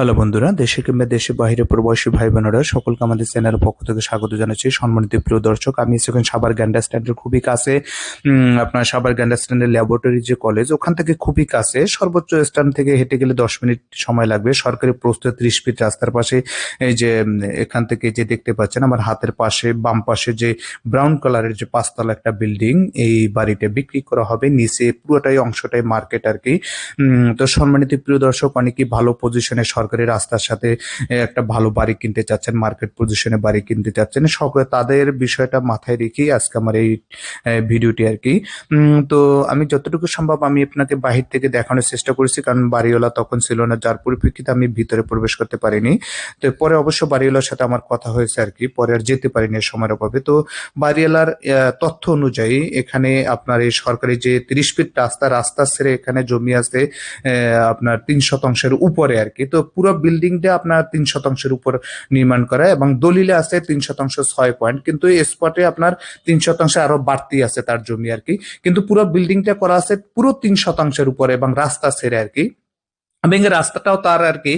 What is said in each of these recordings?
Hello বন্ধুরা, দেশে কিংবা দেশে বাইরে প্রবাসী ভাই বোনেরা সকলকে আমাদের চ্যানেলের পক্ষ থেকে স্বাগত জানাচ্ছি। সম্মানিত প্রিয় দর্শক, আমি সেখানে সাবার গ্যান্ডা স্ট্যান্ডের খুবই কাছে। আপনার সাবার গ্যান্ডা স্ট্যান্ডের ল্যাবরেটরি যে কলেজ, ওখান থেকে খুবই কাছে। সর্বোচ্চ স্ট্যান্ড থেকে হেঁটে গেলে দশ মিনিট সময় লাগবে। সরকারি প্রস্তুত ত্রিশ ফিট রাস্তার পাশে, এই যে এখান থেকে যে দেখতে পাচ্ছেন, আমার হাতের পাশে, বাম পাশে যে ব্রাউন কালারের যে পাঁচতলা একটা বিল্ডিং, এই বাড়িটা বিক্রি করা হবে। নিচে পুরোটাই অংশটাই মার্কেট আর কি। তো সম্মানিত প্রিয় দর্শক, অনেকেই ভালো পজিশনে সরকারি রাস্তার সাথে একটা ভালো বাড়ি কিনতে চাচ্ছেন মার্কেট পজিশনে বাড়ি কিনতে চাচ্ছেন সকলে তাদের বিষয়টা মাথায় রেখেই আজকে আমার এই ভিডিওটি আর কি। তো আমি যতটুকু সম্ভব আমি আপনাকে বাহির থেকে দেখানোর চেষ্টা করেছি, কারণ বাড়িওয়ালা তখন ছিল না, যার পরিপ্রেক্ষিতে আমি ভিতরে প্রবেশ করতে পারিনি। তো পরে অবশ্য বাড়িওয়ালার সাথে আমার কথা হয়েছে আর কি, পরে আর যেতে পারিনি সময়ের অভাবে। তো বাড়িওয়ালার তথ্য অনুযায়ী এখানে আপনার এই সরকারি যে তিরিশ ফিট রাস্তা রাস্তা ছেড়ে এখানে জমি আছে আপনার তিন শতাংশের উপরে আর কি। তো পুরো বিল্ডিংটা আপনার তিন শতাংশের উপর নির্মাণ করা এবং দলিলে আছে তিন শতাংশ ছয় পয়েন্ট। কিন্তু স্পটে আপনার তিন শতাংশ আরও বাড়তি আছে তার জমি আর কি। কিন্তু পুরো বিল্ডিংটা করা আছে পুরো তিন শতাংশের উপরে এবং রাস্তা ছেড়ে আর কি। এবং রাস্তাটাও তার আর কি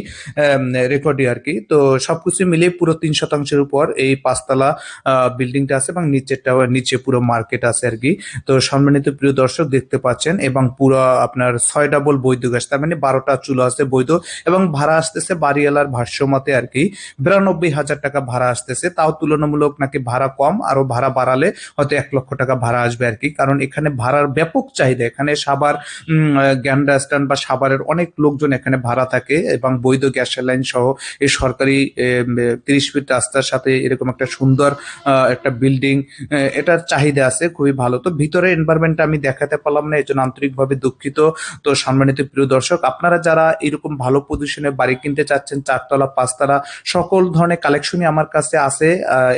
রেকর্ডই আর কি তো সবকিছু মিলিয়ে পুরো তিন শতাংশের উপর এই পাঁচতলা বিল্ডিংটা আছে এবং নিচেরটাও, নিচে পুরো মার্কেট আছে আর কি তো সম্মানিত প্রিয় দর্শক দেখতে পাচ্ছেন এবং পুরো আপনার ছয় ডাবল বৈধ গ্যাস, তার মানে বারোটা চুলো আছে বৈধ এবং ভাড়া আসতেছে বাড়িওয়ালার ভাষ্য মতে আর কি বিরানব্বই হাজার টাকা ভাড়া আসতেছে, তাও তুলনামূলক নাকি ভাড়া কম আরও ভাড়া বাড়ালে হয়তো এক লক্ষ টাকা ভাড়া আসবে আর কি কারণ এখানে ভাড়ার ব্যাপক চাহিদা, এখানে সাবার গ্যান্ডা স্ট্যান্ড বা সাবারের অনেক লোকজন এখানে ভাড়া থাকে এবং বৈধ গ্যাস লাইন সহ এই সরকারি তিরিশ ফিট রাস্তার সাথে এরকম একটা সুন্দর একটা বিল্ডিং এটার চাহিদা আছে, খুবই ভালো। তো ভিতরে এনভায়রনমেন্ট আমি দেখাতে পারলাম না, এই জন্য আন্তরিকভাবে দুঃখিত। তো সম্মানিত প্রিয় দর্শক, আপনারা যারা এরকম ভালো পজিশনে বাড়ি কিনতে চাচ্ছেন, চারতলা, পাঁচতলা, সকল ধরনের কালেকশনই আমার কাছে আছে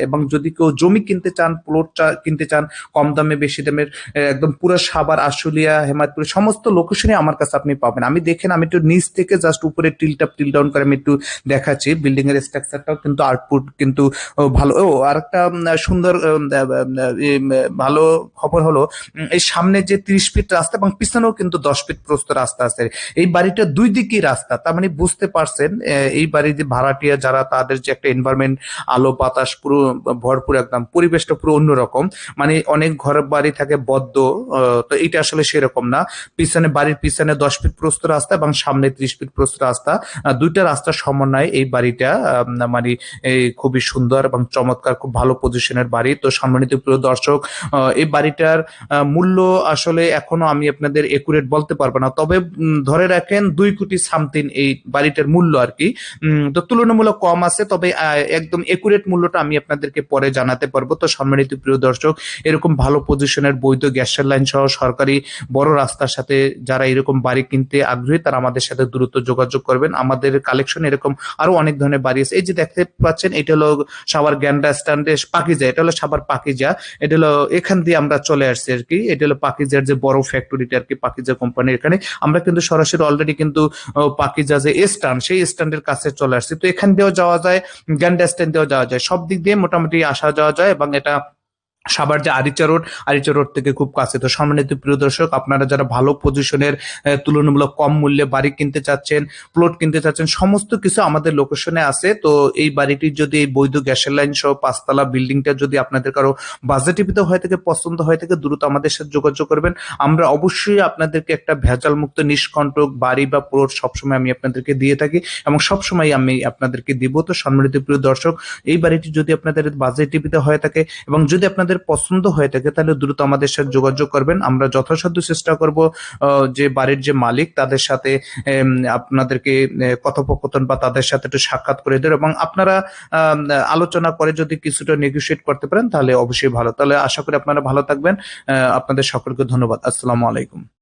এবং যদি কেউ জমি কিনতে চান প্লট কিনতে চান, কম দামে, বেশি দামের একদম পুরো সাবার আশুলিয়া, হেমায়তপুর, সমস্ত লোকেশনই আমার কাছে আপনি পাবেন। আমি দেখেন, আমি একটু নিচ থেকে জাস্ট উপরে টিল্ট আপ টিল ডাউন করে আমি একটু দেখাচ্ছি। বিল্ডিং এর স্ট্রাকচারটাও কিন্তু আউটপুট কিন্তু ভালো। ও আরেকটা উম, সুন্দর ভালো খবর হলো এই সামনে যে ত্রিশ ফিট রাস্তা এবং পিছনেও কিন্তু দশ ফিট প্রস্ত রাস্তা আছে। এই বাড়িটা দুই দিকই রাস্তা তার মানে বুঝতে পারছেন এই বাড়ির যে ভাড়াটিয়া যারা তাদের যে একটা এনভায়রনমেন্ট আলো বাতাস পুরো ভরপুর একদম পরিবেশটা পুরো অন্যরকম। মানে অনেক ঘর বাড়ি থাকে বদ্ধ তো এটা আসলে সেরকম না। পিছনে বাড়ির পিছনে দশ ফিট প্রস্ত রাস্তা এবং সামনে ত্রিশ ফিট প্রস্ত রাস্তা। দুইটা রাস্তার সমন্বয়ে এই বাড়িটা মানে খুবই সুন্দর এবং চমৎকার, খুব ভালো পজিশনের বাড়ি। তো সম্মানিত প্রিয় দর্শক এই বাড়িটার মূল্য আসলে এখনও আমি আপনাদের একুরেট বলতে পারব না। তবে ধরে রাখেন দুই কোটি সামথিং এই বাড়িটার মূল্য আর কি। তো তুলনামূলক কম আছে, তবে একদম একুরেট মূল্যটা আমি আপনাদেরকে পরে জানাতে পারব। তো সম্মানিত প্রিয় দর্শক, এরকম ভালো পজিশনের বৈধ গ্যাসের লাইন সহ সরকারি বড় রাস্তার সাথে যারা এরকম বাড়ি কিনতে আগ্রহী, তারা আমাদের সাথে দ্রুত যোগাযোগ করবেন। আমাদের কালেকশন এরকম আরও অনেক ধরনের বাড়ি আছে। এই যে দেখতে পাচ্ছেন, এটা হলো সাবার গ্যান্ডা স্ট্যান্ডে পাকিজা, এটা হলো সাবার পাকিজা। এটা হলো এখান দিয়ে আমরা চলে আসছি আর কি। এটা হলো পাকিজার যে বড় ফ্যাক্টরিটা আর কি, পাকিজা কোম্পানি এখানে। আমরা কিন্তু সরাসরি অলরেডি কিন্তু পাকিজা যে স্ট্যান্ড সেই স্ট্যান্ডের কাছে চলে আসছি। তো এখান দিয়েও যাওয়া যায়, গ্যান্ডা স্ট্যান্ড দিয়েও যাওয়া যায়। সব দিক দিয়ে মোটামুটি আসা যাওয়া যায় এবং এটা সাবার যে আরিচা রোড আরিচা রোড থেকে খুব কাছে। তো সম্মানিত প্রিয় দর্শক, আপনারা যারা ভালো পজিশনের তুলনামূলক কম মূল্যে বাড়ি কিনতে চাচ্ছেন প্লট কিনতে চাচ্ছেন, সমস্ত কিছু আমাদের লোকেশনে আছে। তো এই বাড়িটির যদি এই বৈধ গ্যাসের লাইন সহ পাঁচতলা বিল্ডিংটা যদি আপনাদের কারও বাজেটিভিত হয়ে থাকে, পছন্দ হয়ে থাকে, দ্রুত আমাদের সাথে যোগাযোগ করবেন। আমরা অবশ্যই আপনাদেরকে একটা ভেজাল মুক্ত নিষ্কণ্টক বাড়ি বা প্লট সবসময় আমি আপনাদেরকে দিয়ে থাকি এবং সবসময় আমি আপনাদেরকে দিব। তো সম্মানিত প্রিয় দর্শক, এই বাড়িটি যদি আপনাদের বাজেটিভিত হয়ে থাকে এবং যদি আপনাদের পছন্দ হয়ে থাকে, তাহলে দ্রুত আমাদের সাথে যোগাযোগ করবেন। আমরা যথাসাধ্য চেষ্টা করব যে বাড়ির যে মালিক, তাদের সাথে আপনাদেরকে কথোপকথন বা তাদের সাথে একটু সাক্ষাৎ করে দেবেন এবং আপনারা আলোচনা করে যদি কিছুটা নেগোসিয়েট করতে পারেন, তাহলে অবশ্যই ভালো। তাহলে আশা করি আপনারা ভালো থাকবেন। আপনাদের সকলকে ধন্যবাদ। আসসালামু আলাইকুম।